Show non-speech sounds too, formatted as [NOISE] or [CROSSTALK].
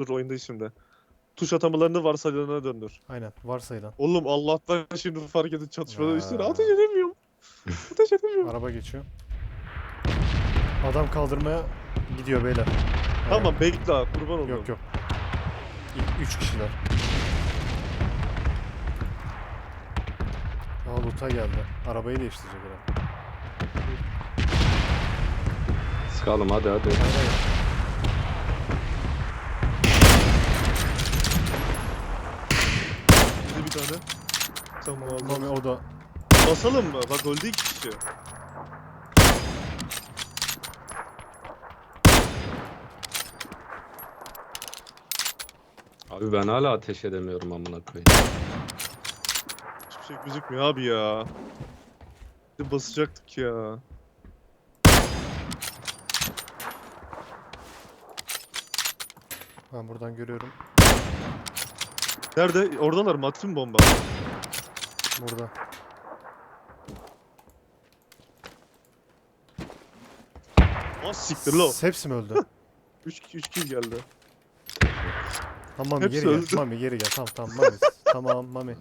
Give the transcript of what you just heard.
Dur oyundayız şimdi. Tuş atamalarını varsayılanına döndür. Aynen varsayılan. Oğlum Allah'tan şimdi fark edin çatışmadan Aa. üstüne ateş edemiyorum. [LAUGHS] ateş edemiyorum. Araba geçiyor. Adam kaldırmaya gidiyor beyler. Tamam bekle ha, kurban oldum. Yok yok. İ- Üç kişiler. Aa loot'a geldi. Arabayı değiştirecek herhalde. Sıkalım hadi hadi. Hayır Bir tane. Tamam. Mami o da Basalım mı? Bak öldü iki kişi. Abi ben hala ateş edemiyorum amına koyayım. Hiçbir şey gözükmüyor abi ya. Bir de basacaktık ya. ben buradan görüyorum. Nerede? Oradalar mı? Atayım bomba. Burada. Ah siktir lo. Hepsi mi öldü? 3 3 kill geldi. Tamam Hepsi geri gel. öldü. Mami geri gel. Tamam tamam Mami. [LAUGHS] tamam Mami.